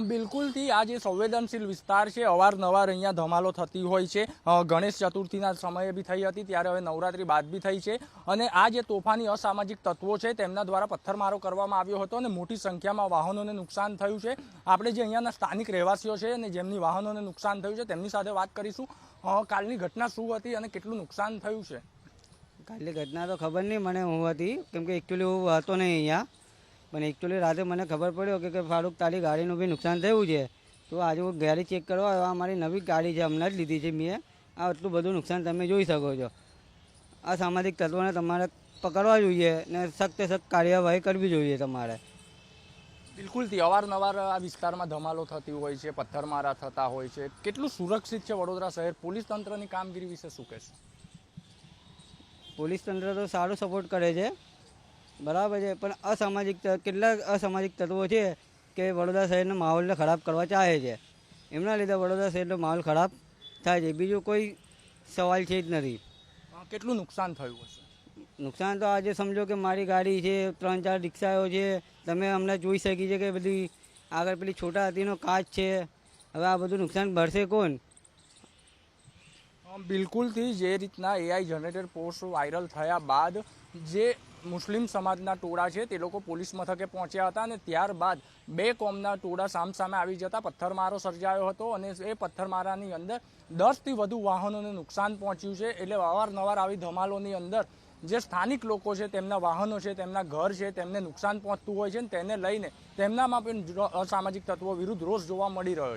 બિલકુલથી આ જે સંવેદનશીલ વિસ્તાર છે. અવારનવાર અહીંયા ધમાલો થતી હોય છે. ગણેશ ચતુર્થીના સમયે બી થઈ હતી, ત્યારે હવે નવરાત્રી બાદ બી થઈ છે. અને આ જે તોફાની અસામાજિક તત્વો છે, તેમના દ્વારા પથ્થરમારો કરવામાં આવ્યો હતો અને મોટી સંખ્યામાં વાહનોને નુકસાન થયું છે. આપણે જે અહીંયાના સ્થાનિક રહેવાસીઓ છે અને જેમની વાહનોને નુકસાન થયું છે, તેમની સાથે વાત કરીશું. કાલની ઘટના શું હતી અને કેટલું નુકસાન થયું છે? કાલની ઘટના તો ખબર નહીં મને હું હતી, કેમ કે એકચ્યુઅલી હું હતો નહીં અહીંયા. પણ એકચ્યુઅલી રાતે મને ખબર પડ્યો કે ફારૂક તારી ગાડીનું બી નુકસાન થયું છે. તો આજે હું ગાડી ચેક કરવા આ મારી નવી ગાડી છે હમણાં જ લીધી છે મેં. આ આટલું બધું નુકસાન તમે જોઈ શકો છો. આ સામાજિક તત્વોને તમારે પકડવા જોઈએ ને સખ્ત સખ્ત કાર્યવાહી કરવી જોઈએ તમારે. બિલકુલથી અવારનવાર આ વિસ્તારમાં ધમાલો થતી હોય છે પથ્થરમારા થતા હોય છે. કેટલું સુરક્ષિત છે વડોદરા શહેર? પોલીસ તંત્રની કામગીરી વિશે શું કહેશો? પોલીસ તંત્ર તો સારું સપોર્ટ કરે છે. બરાબર છે. પણ અસામાજિક કેટલાક અસામાજિક તત્વો છે કે વડોદરા શહેરના માહોલને ખરાબ કરવા ચાહે છે. એમના લીધે વડોદરા શહેરનો માહોલ ખરાબ થાય છે. બીજું કોઈ સવાલ છે જ નથી. કેટલું નુકસાન થયું હશે? નુકસાન તો આજે સમજો કે મારી ગાડી છે ત્રણ ચાર રિક્ષાઓ છે. તમે હમણાં જોઈ શકી છે કે બધી આગળ પેલી છોટા હાથીનો કાચ છે. હવે આ બધું નુકસાન ભરશે કોણ? બિલકુલથી જે રીતના એઆઈ જનરેટેડ પોસ્ટ વાયરલ થયા બાદ જે મુસ્લિમ સમાજના ટોળા છે તે લોકો પોલીસ મથકે પહોંચ્યા હતા અને ત્યારબાદ બે કોમના ટોળા સામસામે આવી જતા પથ્થરમારો સર્જાયો હતો અને એ પથ્થરમારાની અંદર દસથી વધુ વાહનોને નુકસાન પહોંચ્યું છે એટલે અવારનવાર આવી ધમાલોની અંદર જે સ્થાનિક લોકો છે, તેમના વાહનો છે, તેમના ઘર છે, તેમને નુકસાન પહોંચતું હોય છે તેને લઈને તેમનામાં પણ અસામાજિક તત્વો વિરુદ્ધ રોષ જોવા મળી રહ્યો છે.